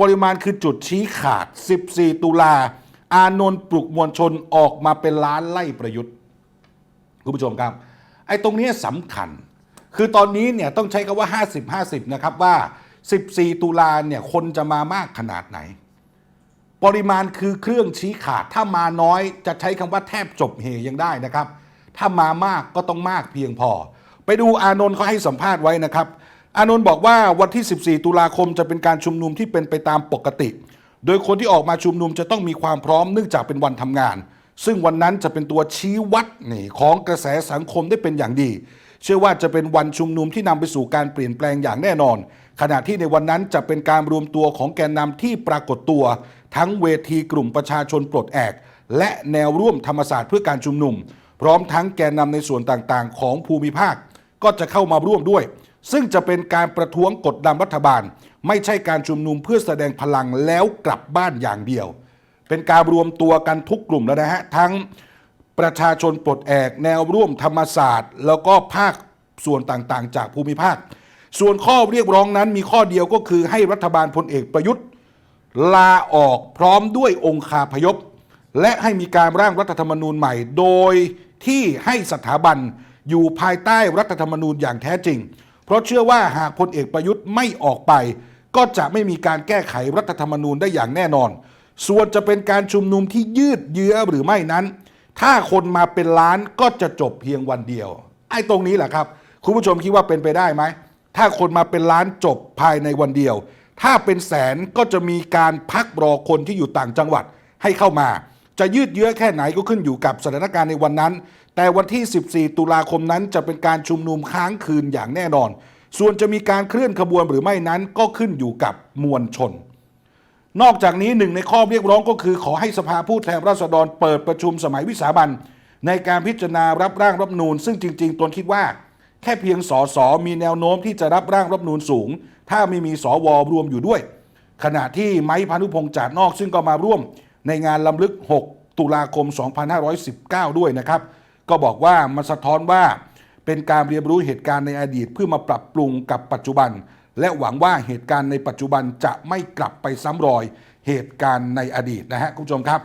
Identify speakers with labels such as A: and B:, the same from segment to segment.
A: ปริมาณคือจุดชี้ขาด 14 ตุลา อานนท์ปลุกมวลชนออกมาเป็นล้านไล่ประยุทธ์คุณผู้ชมครับ ไอ้ตรงนี้สำคัญ คือตอนนี้เนี่ยต้องใช้คำว่า 50 50 นะครับว่า 14 ตุลาเนี่ยคนจะมามากขนาดไหน ปริมาณคือเครื่องชี้ขาด ถ้ามาน้อยจะใช้คำว่าแทบจบเหยังได้นะครับ ถ้ามามากก็ต้องมากเพียงพอ ไปดูอานนท์เขาให้สัมภาษณ์ไว้นะครับ อานนท์บอกว่าวันที่ 14 ตุลาคมจะเป็นการชุมนุมที่เป็นไปตามปกติ โดยคนที่ออกมาชุมนุมจะต้องมีความพร้อมเนื่องจากเป็นวันทำงาน ซึ่งวันนั้นจะเป็นตัวชี้วัดนี่ของกระแสสังคมได้เป็นอย่างดี เชื่อว่าจะเป็นวันชุมนุมที่นำไปสู่การเปลี่ยนแปลงอย่างแน่นอน ขณะที่ในวันนั้นจะเป็นการรวมตัวของแกนนำที่ปรากฏตัว ทั้งเวทีกลุ่มประชาชนปลดแอก และแนวร่วมธรรมศาสตร์เพื่อการชุมนุม พร้อมทั้งแกนนำในส่วนต่างๆ ของภูมิภาค ก็จะเข้ามาร่วมด้วย ซึ่งจะเป็นการประท้วงกดดันรัฐบาล ไม่ใช่การชุมนุมเพื่อแสดงพลังแล้วกลับบ้านอย่างเดียว เป็นการรวมตัวกันทุกกลุ่มแล้วนะฮะ ทั้งประชาชนปลดแอกแนวร่วมธรรมศาสตร์ แล้วก็ภาคส่วนต่างๆ จากภูมิภาค ส่วนข้อเรียกร้องนั้นมีข้อเดียวก็คือให้รัฐบาลพลเอกประยุทธ์ ลาออกพร้อมด้วยองคาพยพ และให้มีการร่างรัฐธรรมนูญใหม่ โดยที่ให้สถาบันอยู่ภายใต้รัฐธรรมนูญอย่างแท้จริง เพราะเชื่อว่าหากพลเอกประยุทธ์ไม่ออกไป ก็จะไม่มีการแก้ไขรัฐธรรมนูญได้อย่างแน่นอน ส่วนจะเป็นการชุมนุมที่ยืดเยื้อหรือไม่นั้น ถ้าคนมาเป็นล้านก็จะจบเพียงวันเดียว ไอ้ตรงนี้แหละครับ คุณผู้ชมคิดว่าเป็นไปได้ไหม ถ้าคนมาเป็นล้านจบภายในวันเดียว ถ้าเป็นแสนก็จะมีการพักรอคนที่อยู่ต่างจังหวัดให้เข้ามา จะยืดเยื้อแค่ไหนก็ขึ้นอยู่กับสถานการณ์ในวันนั้น แต่วันที่ 14 ตุลาคมนั้นจะเป็นการชุมนุมค้างคืนอย่างแน่นอน ส่วนจะมีการเคลื่อนขบวนหรือไม่นั้นก็ขึ้นอยู่กับมวลชน นอกจากนี้หนึ่งในข้อเรียกร้องก็คือ ขอให้สภาผู้แทนราษฎรเปิดประชุมสมัยวิสามันในการพิจารณารับร่างรัฐนูญซึ่งจริง ๆตนคิดว่า แค่เพียงสสมีแนวโน้มที่จะรับร่างรัฐนูญสูง ถ้าไม่มีสวรวมอยู่ด้วย ขณะที่ไม้พานุพงษ์จาดนอกซึ่งก็มาร่วม ในงานลำลึก 6 ตุลาคม 2519 ด้วยนะครับ ก็บอกว่ามันสะท้อนว่าเป็นการเรียนรู้เหตุการณ์ในอดีตเพื่อมาปรับปรุงกับปัจจุบัน และหวังว่าเหตุการณ์ในปัจจุบันจะไม่กลับไปซ้ำรอยเหตุการณ์ในอดีตนะฮะคุณผู้ชมครับ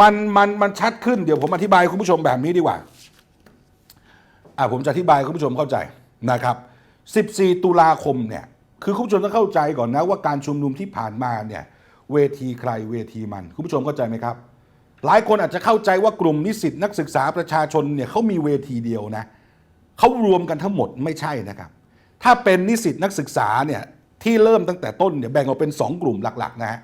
A: มันมันมันชัดขึ้นเดี๋ยวผมอธิบายคุณผู้ชมแบบนี้ดีกว่าอะผมจะอธิบายคุณผู้ชมเข้าใจนะครับ 14 ตุลาคมเนี่ยคือคุณผู้ชมต้องเข้าใจก่อนนะว่าการชุมนุมที่ผ่านมาเนี่ย เวทีใครเวทีมัน คุณผู้ชมเข้าใจไหมครับ หลายคนอาจจะเข้าใจว่ากลุ่มนิสิตนักศึกษาประชาชนเนี่ยเขามีเวทีเดียวนะเขารวมกันทั้งหมดไม่ใช่นะครับ ถ้าเป็นนิสิตนักศึกษาเนี่ยที่เริ่มตั้งแต่ต้นเนี่ยแบ่งออกเป็น 2 กลุ่มหลักๆนะฮะ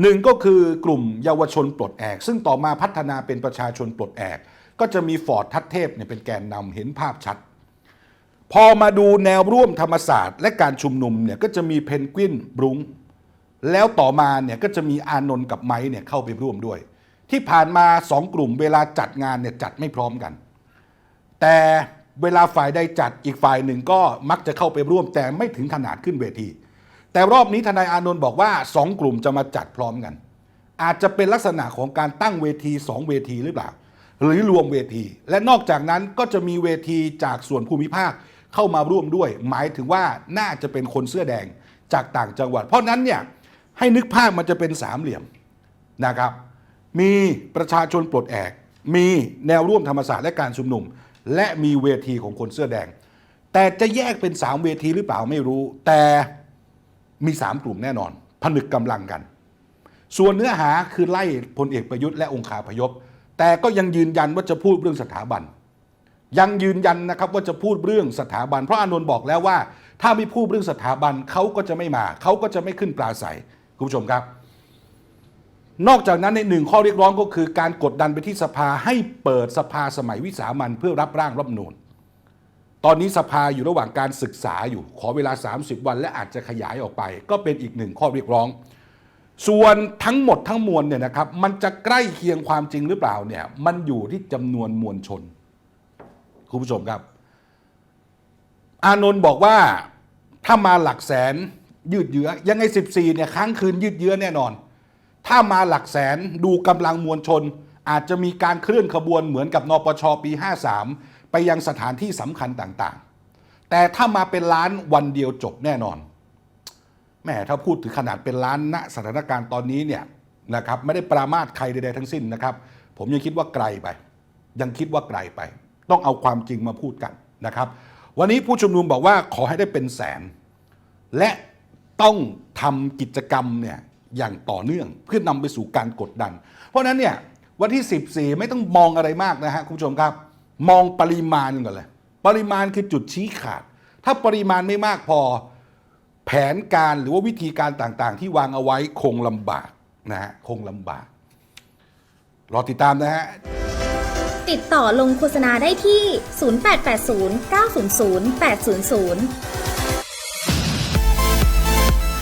A: หนึ่งก็คือกลุ่มเยาวชนปลดแอก ซึ่งต่อมาพัฒนาเป็นประชาชนปลดแอก ก็จะมีฟอร์ดทัดเทพเนี่ยเป็นแกนนำเห็นภาพชัด พอมาดูแนวร่วมธรรมศาสตร์ และการชุมนุมเนี่ยก็จะมีเพนกวินบรุง แล้วต่อมาเนี่ยก็จะมีอานนท์กับไม้เนี่ยเข้าไปร่วมด้วย ที่ผ่านมาสองกลุ่มเวลาจัดงานเนี่ยจัดไม่พร้อมกัน แต่เวลาฝ่ายใดจัดอีกฝ่ายหนึ่งก็มักจะเข้าไปร่วมแต่ไม่ถึงขนาดขึ้นเวที แต่รอบนี้ทนายอานนท์บอกว่าสองกลุ่มจะมาจัดพร้อมกัน อาจจะเป็นลักษณะของการตั้งเวทีสองเวทีหรือเปล่า หรือรวมเวที และนอกจากนั้นก็จะมีเวทีจากส่วนภูมิภาคเข้ามาร่วมด้วย หมายถึงว่าน่าจะเป็นคนเสื้อแดงจากต่างจังหวัด เพราะนั้นเนี่ย ให้นึกภาพมันจะเป็นสามเหลี่ยมนะครับ มีประชาชนปลดแอก มีแนวร่วมธรรมศาสตร์และการชุมนุม และมีเวทีของคนเสื้อแดง แต่จะแยกเป็นสามเวทีหรือเปล่าไม่รู้ แต่มีสามกลุ่มแน่นอน ผนึกกำลังกัน ส่วนเนื้อหาคือไล่พลเอกประยุทธ์และองคาพยพ แต่ก็ยังยืนยันว่าจะพูดเรื่องสถาบัน ยังยืนยันนะครับว่าจะพูดเรื่องสถาบัน เพราะอานนท์บอกแล้วว่า ถ้าไม่พูดเรื่องสถาบันเขาก็จะไม่มาเขาก็จะไม่ขึ้นปราศัย คุณผู้ชมครับ นอกจากนั้นในหนึ่งข้อเรียกร้องก็คือการกดดันไปที่สภาให้เปิดสภาสมัยวิสามันเพื่อรับร่างรัฐนูญตอนนี้สภาอยู่ระหว่างการศึกษาอยู่ ขอเวลา 30 วันและอาจจะขยายออกไป ก็เป็นอีกหนึ่งข้อเรียกร้อง ส่วนทั้งหมดทั้งมวลเนี่ยนะครับ มันจะใกล้เคียงความจริงหรือเปล่าเนี่ย มันอยู่ที่จำนวนมวลชน คุณผู้ชมครับ อานนท์บอกว่าถ้ามาหลักแสน ยืดเยื้อยังไง 14เนี่ยค้างคืนยืดเยื้อแน่นอน ถ้ามาหลักแสนดูกำลังมวลชน อาจจะมีการเคลื่อนขบวนเหมือนกับนปชปี 53 ไปยังสถานที่สำคัญต่างๆ แต่ถ้ามาเป็นล้านวันเดียวจบแน่นอนแหมถ้าพูดถึงขนาดเป็นล้านณสถานการณ์ตอนนี้เนี่ยนะครับไม่ได้ปรามาสใครใดๆทั้งสิ้นนะครับ ผมยังคิดว่าไกลไป ยังคิดว่าไกลไป ต้องเอาความจริงมาพูดกันนะครับ วันนี้ผู้ชุมนุมบอกว่าขอให้ได้เป็นแสน และ ต้องทำกิจกรรมเนี่ยอย่างต่อเนื่องเพื่อนำไปสู่การกดดัน เพราะฉะนั้นเนี่ยวันที่ 14 ไม่ต้องมองอะไรมากนะฮะคุณผู้ชมครับ มองปริมาณก่อนเลย ปริมาณคือจุดชี้ขาด ถ้าปริมาณไม่มากพอแผนการหรือว่าวิธีการต่างๆ ที่วางเอาไว้คงลำบากนะฮะคงลำบาก รอติดตามนะฮะ
B: ติดต่อลงโฆษณาได้ที่ 0880 900 800